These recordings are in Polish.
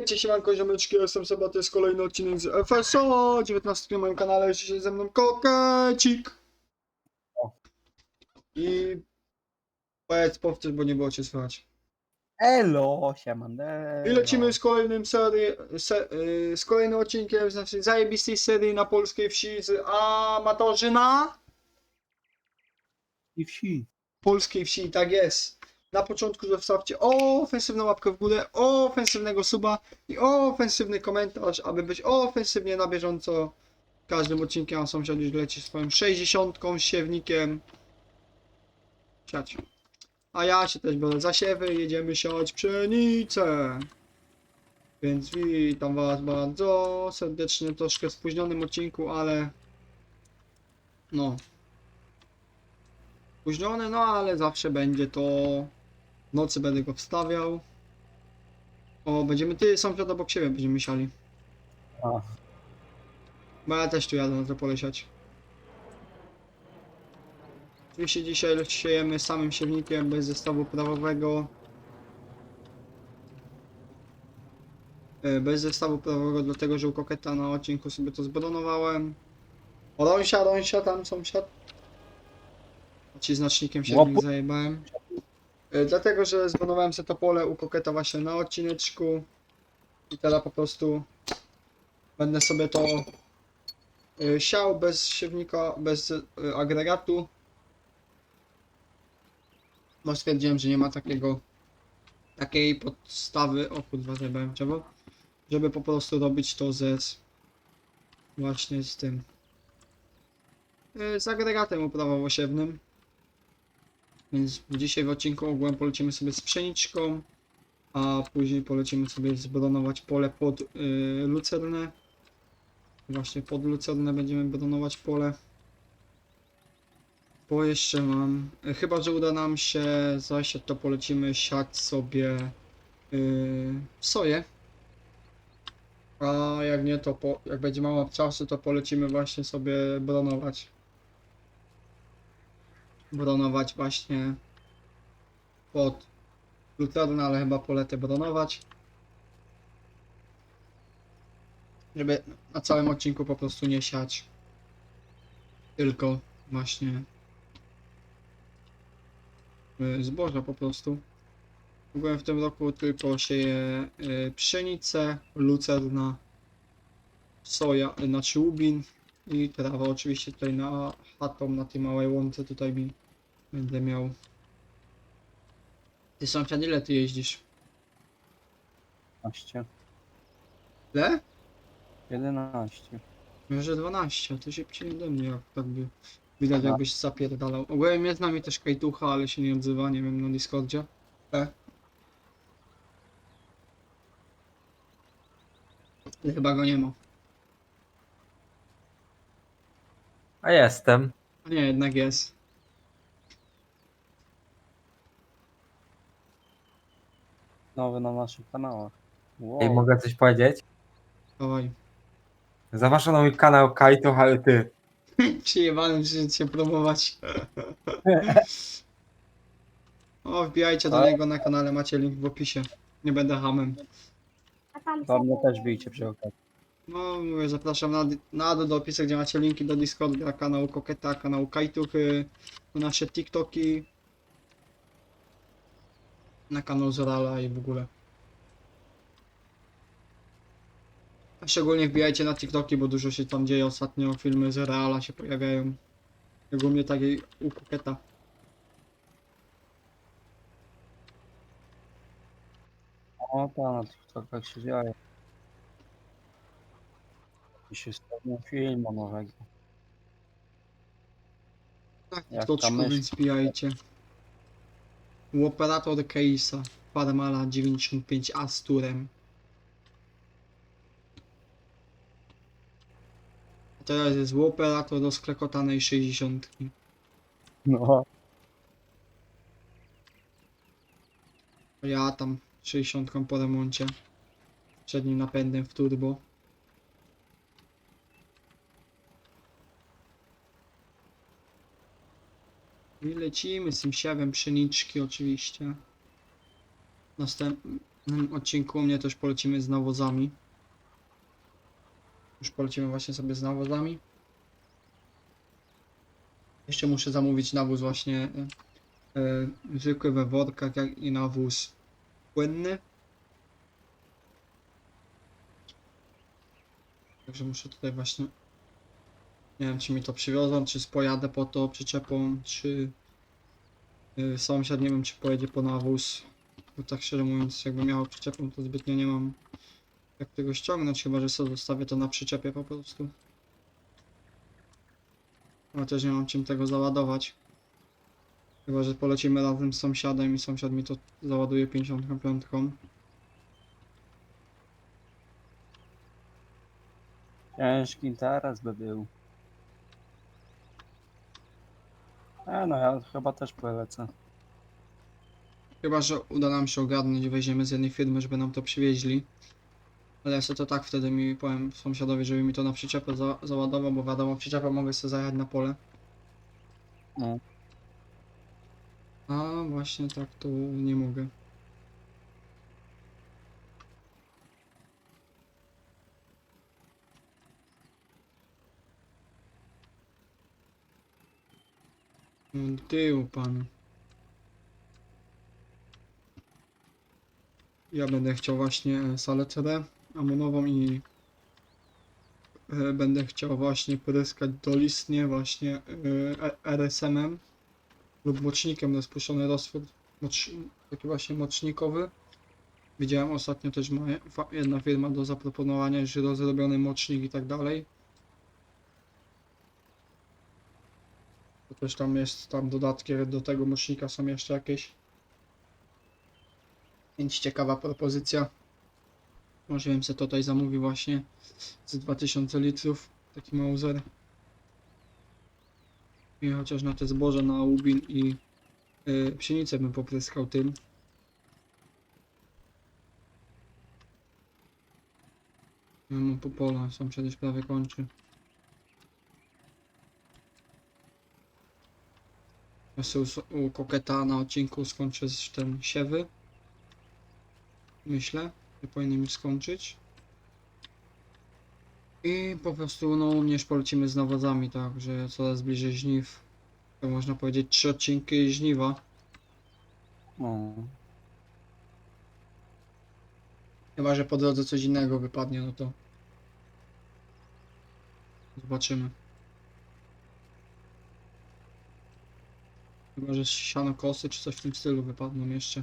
Witajcie, siemanko, ziomeczki, ja jestem Seba, to jest kolejny odcinek z FSO, 19 na moim kanale, jeszcze się ze mną Kokecik. I powiedz, powtórz, bo nie było cię słychać. Elo, siemandero. I lecimy z kolejnym serii, se, y, z kolejnym odcinkiem z naszej zajebistej serii na polskiej wsi z amatorzyna I wsi. polskiej wsi, tak jest. Na początku zostawcie ofensywną łapkę w górę, ofensywnego suba i ofensywny komentarz, aby być ofensywnie na bieżąco każdym odcinkiem, a sąsiad już leci swoją 60 siewnikiem. Siać. A ja się też biorę za siewy, jedziemy siać pszenicę. Więc witam was bardzo serdecznie, troszkę w spóźnionym odcinku, ale no, spóźniony, no ale zawsze będzie to. W nocy będę go wstawiał. O, będziemy ty sąsiad obok siebie będziemy siali. A, Bo ja też tu jadę na to pole siać. Oczywiście dzisiaj siejemy samym siewnikiem, bez zestawu prawowego. E, Bez zestawu prawowego, dlatego że u koketa na odcinku sobie to zbronowałem. O, Rąsia, Rąsia, tam sąsiad. Ci znacznikiem się zajebałem. E, Dlatego, że zbronowałem sobie to pole u koketa właśnie na odcineczku. I teraz po prostu będę sobie to y, siał bez siewnika, bez y, agregatu. Bo stwierdziłem, że nie ma takiego takiej podstawy, o kurwa zajebałem żeby po prostu robić to ze właśnie z tym z agregatem uprawowo-siewnym. Więc dzisiaj w odcinku ogółem polecimy sobie z pszeniczką, a później polecimy sobie zbronować pole pod y, lucernę. Właśnie pod lucernę będziemy betonować pole. Bo jeszcze mam. e, Chyba, że uda nam się zasiać, to polecimy siać sobie yy, soję. A jak nie, to po, jak będzie mało czasu, to polecimy właśnie sobie bronować. Bronować właśnie pod lucernę, ale chyba polecę bronować. żeby na całym odcinku po prostu nie siać tylko właśnie y, zboża po prostu. Byłem w tym roku tylko sieję y, pszenicę, lucerna, soja, y, znaczy łubin i trawa oczywiście tutaj na chatą, na tej małej łące tutaj mi będę miał. Ty sąsiad, ile ty jeździsz? 15. Ile? 11. Może 12, to szybciej ode mnie, jak tak by widać Aha. jakbyś zapierdalał. Ogólnie jest z nami też Kajtucha, ale się nie odzywa, nie wiem, na Discordzie. E. Chyba go nie ma. A jestem. A nie, jednak jest. Nowy na naszych kanałach. Wow. Ej, mogę coś powiedzieć? Dawaj. Zapraszam na mój kanał Kajto, ale ty. Przyjebałem że się promować. o, wbijajcie do Ale- niego na kanale, macie link w opisie. Nie będę hamem. Do mnie też bijcie przy okazji. No, mówię, zapraszam na, na dół do opisu, gdzie macie linki do Discorda, kanału Koketa, kanału Kajtuchy, na nasze TikToki, na kanał Zorala i w ogóle. A szczególnie wbijajcie na TikToki, bo dużo się tam dzieje ostatnio, filmy z Reala się pojawiają. Jak u mnie, tak i u Koketa. O, ta na TikTokach się dzieje. I się spełnił filmu nowego. Tak, Jak więc wbijajcie. Operator Case'a, Parmala 95A z turem. A teraz jest operator do sklekotanej 60. No. Ja tam 60 po remoncie. Przednim napędem w turbo. I lecimy z tym siewem pszeniczki oczywiście. W tym odcinku mnie też polecimy z nawozami. Już polecimy właśnie sobie z nawozami. Jeszcze muszę zamówić nawóz właśnie e, zwykły we workach, jak i nawóz płynny. Także muszę tutaj właśnie. Nie wiem, czy mi to przywiozą, czy spojadę po to przyczepą, czy y, sąsiad, nie wiem, czy pojedzie po nawóz. Bo tak szczerze mówiąc, jakby miał przyczepą, to zbytnio nie mam jak tego ściągnąć, chyba że sobie zostawię to na przyczepie po prostu. Ale też nie mam czym tego załadować. Chyba, że polecimy razem z sąsiadem i sąsiad mi to załaduje 55. Ciężki teraz by był. E, no ja chyba też polecę. Chyba, że uda nam się ogarnąć, weźmiemy z jednej firmy, żeby nam to przywieźli. Ale ja sobie to tak wtedy mi powiem sąsiadowi, żeby mi to na przyczepę za załadował, bo wiadomo, przyczepę mogę sobie zajechać na pole. No. A właśnie tak to nie mogę. Tył pan. Ja będę chciał właśnie e, salecę amonową i e, będę chciał właśnie pryskać dolistnie właśnie e, RSM-em lub mocznikiem rozwód, mocz, taki właśnie mocznikowy. Widziałem ostatnio też ma jedna firma do zaproponowania, że rozrobiony mocznik i tak dalej. Też tam jest, tam dodatki do tego mocznika są jeszcze jakieś. Więc ciekawa propozycja. Może bym sobie tutaj zamówił właśnie z 2000 litrów, taki Mauser. I chociaż na te zboże na łubin i y, pszenicę bym popryskał tym. Mam po pola, sąsiad już prawie kończy. Ja sobie u, u koketa na odcinku skończę z ten siewy. Myślę, że powinien już skończyć. I po prostu no u mnie już polecimy z nawozami, tak, że coraz bliżej żniw. To można powiedzieć trzy odcinki żniwa. No. Chyba, że po drodze coś innego wypadnie, no to zobaczymy. Chyba, że siano kosy czy coś w tym stylu wypadną jeszcze.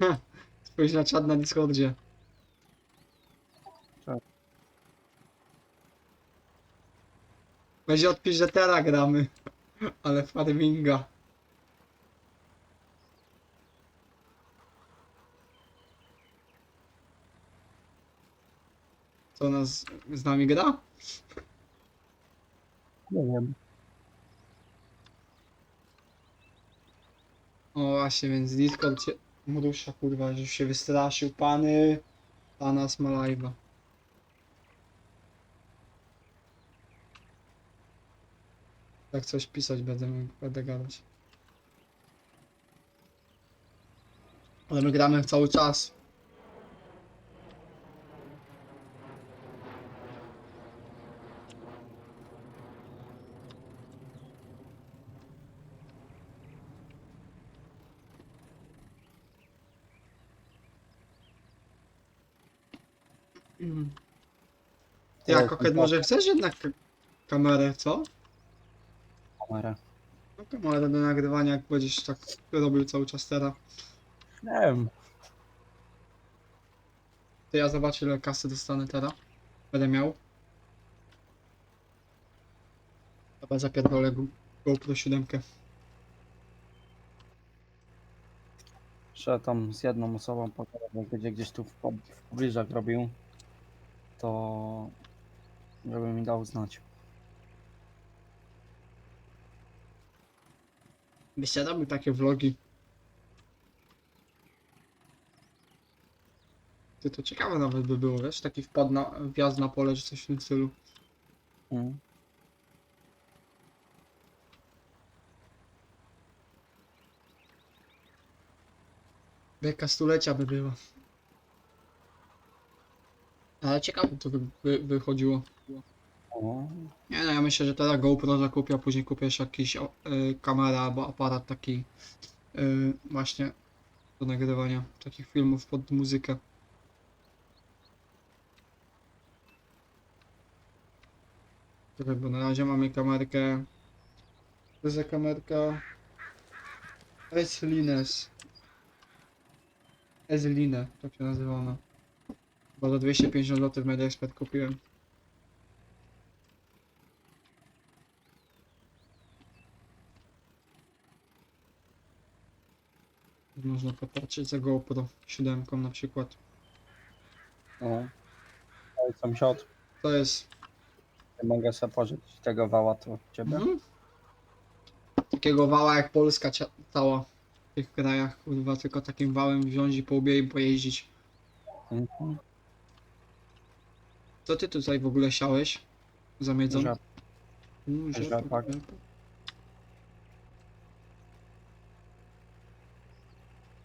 Ha, Spójrz na czat na Discordzie. Będzie odpisz, że teraz gramy. Ale farminga. Co nas z nami gra? Nie wiem. O właśnie, więc Discord się mrusza kurwa, że się wystraszył pany. A nas ma live'a. Jak coś pisać będę, będę gadać. Ale my gramy cały czas. Mm. Ty, O, Koket, może chcesz jednak k- kamerę, co? Kamera. No kamerę do nagrywania, jak będziesz tak robił cały czas teraz. Nie wiem. To ja zobaczę ile kasy dostanę teraz. Będę miał. Chyba zapierdolę Go- GoPro 7. Że tam z jedną osobą pogadać, jak będzie gdzieś tu w, po- w pobliżach robił, to żeby mi dał znać. Robił takie vlogi. Ty to ciekawe nawet by było, wiesz? Taki wpad na wjazd na pole czy coś w tym stylu. Mm. Beka stulecia by była. Ale ciekawe to wy, wy, wychodziło. O, Nie no, ja myślę, że teraz GoPro zakupię, a później kupię jeszcze jakiś y, kamera albo aparat taki y, właśnie do nagrywania takich filmów pod muzykę. Czekaj, bo na razie mamy kamerkę. To jest kamerka. S-Lines. S-Line, tak się nazywa ona. Bo za 250 zł w MediaExpert kupiłem. Można popatrzeć za GoPro 7 na przykład. o. Oj, sąsiad, To jest nie mogę sobie pożyć tego wała to od ciebie. mhm. takiego wała jak Polska cia- cała w tych krajach, kurwa, tylko takim wałem wziąć i po łbie i pojeździć. Mhm. Co ty tutaj w ogóle siałeś? Zamiedzą? Żab- Mm, rzepak.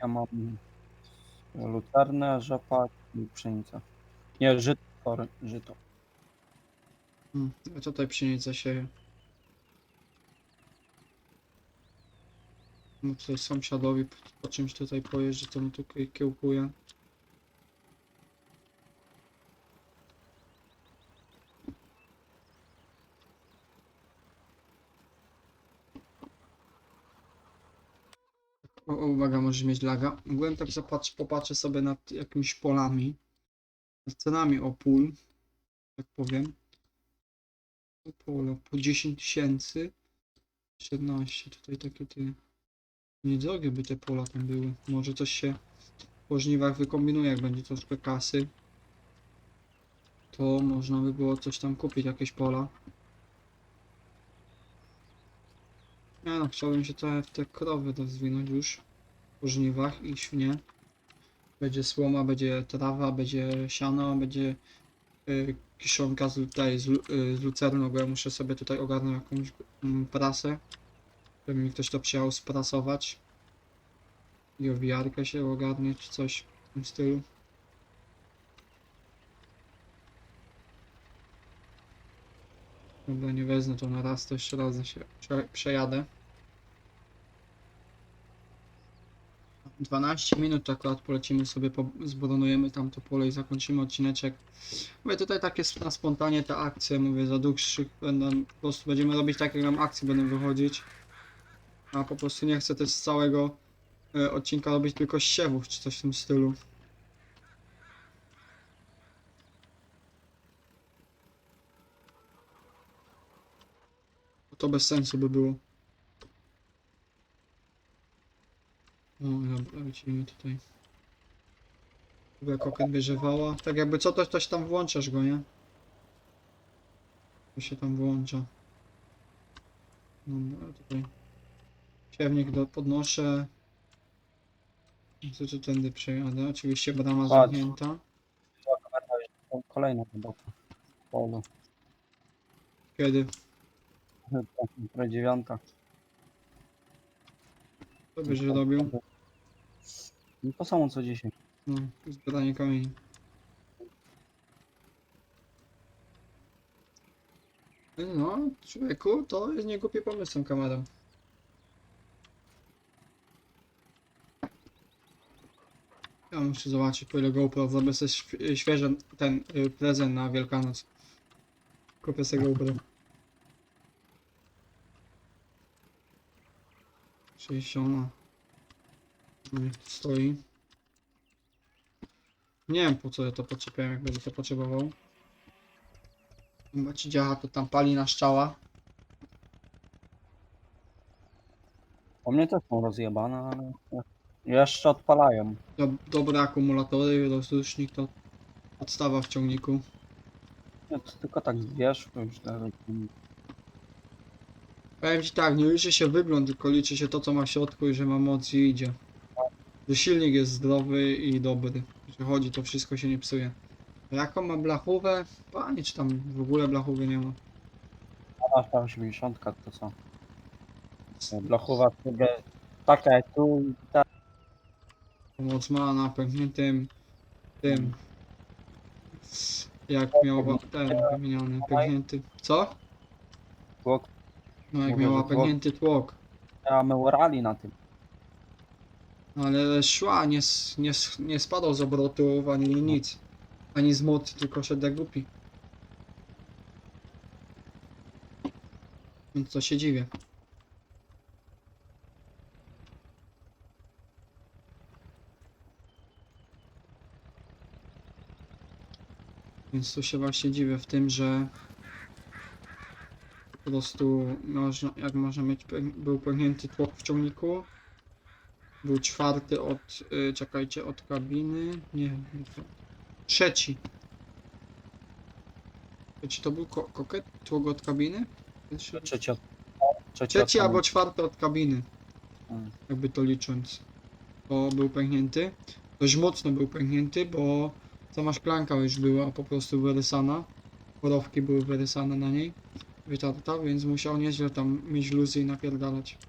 Ja mam lucernę, rzepak i pszenicę. Nie, żyto, sorry, żyto. Mm, Ja tutaj pszenicę sieję. No tutaj sąsiadowi po, po czymś tutaj pojeżdżę, to mi tu kie- kiełkuje. O, uwaga, możesz mieć laga. Ogółem tak zapatrz, popatrzę sobie nad jakimiś polami, nad cenami o pól, tak powiem. O pole po 10 tysięcy. 17, tutaj takie ty. Niedrogie by te pola tam były. Może coś się po żniwach wykombinuje, jak będzie troszkę kasy. To można by było coś tam kupić, jakieś pola. Nie no, chciałbym się trochę w te krowy rozwinąć już po żniwach i świnie. Będzie słoma, będzie trawa, będzie siano, będzie y, kiszonka z, tutaj, z, y, z lucerną, bo ja muszę sobie tutaj ogarnąć jakąś mm, prasę. Żeby mi ktoś to przyjechał sprasować. I owijarkę się ogarnie, czy coś w tym stylu. Dobra, nie wezmę to na raz, to jeszcze raz się prze, przejadę. 12 minut to akurat polecimy sobie, po, zbudujemy tam to pole i zakończymy odcineczek. Mówię, tutaj takie sp- na spontanie te akcje, mówię, za dłuższych będą, po prostu będziemy robić tak, jak nam akcje będą wychodzić. A po prostu nie chcę też z całego e, odcinka robić tylko siewów, czy coś w tym stylu. To bez sensu by było. O, dobra, lecimy tutaj. Ogóle koket bierze wała. Tak jakby co, to coś tam włączasz go, nie? To się tam włącza. Dobra, tutaj. Siewnik do, podnoszę. Co tu tędy przejadę? Oczywiście brama Patrz. zamknięta. Kolejna robota. Polu. Kiedy? Która dziewiąta. Co byś robił? No to samo co dzisiaj. No, zbieranie kamieni. No, człowieku, to jest niegłupi pomysł z kamerą. Ja muszę zobaczyć po ile GoPro zrobię sobie św- świeży ten y, prezent na Wielkanoc. Kupię sobie GoPro. 60. Tu stoi. Nie wiem po co ja to podczepiałem, jak będę to potrzebował. Ci działa to tam pali na szczała. U mnie też są rozjebane, ale jeszcze odpalają. Do, dobre akumulatory, rozrusznik to podstawa w ciągniku. Nie, to tylko tak zbierz, już tak, Powiem ci tak, nie liczy się wygląd, tylko liczy się to co ma w środku i że ma moc i idzie. Że silnik jest zdrowy i dobry. Że chodzi, to wszystko się nie psuje. A jaką ma blachówę? Panie, czy tam w ogóle blachówy nie ma. Aż ta 80 to co? Blochowa sobie taka jak tu i tak. Pomoc ma na pękniętym tym. Jak miał wa- ten wymieniony pęknięty. Co? Tłok. No jak tłok. pęknięty tłok. A my orali na tym. Ale szła, nie, nie, nie spadał z obrotów ani nic. Ani z mocy, tylko szedł jak głupi. Więc to się dziwię. Więc tu się właśnie dziwię w tym, że po prostu jak można mieć, był pęknięty tłok w ciągniku, był czwarty od, y, czekajcie, od kabiny, nie, nie to. trzeci. Czy to był ko koket, od kabiny? Trzeci. Trzeci, albo czwarty od kabiny, Mm. jakby to licząc. To był pęknięty. Dość mocno był pęknięty, bo sama szklanka już była po prostu wyrysana. Porowki były wyrysane na niej. Wytarta, więc musiał nieźle tam mieć luzy i napierdalać.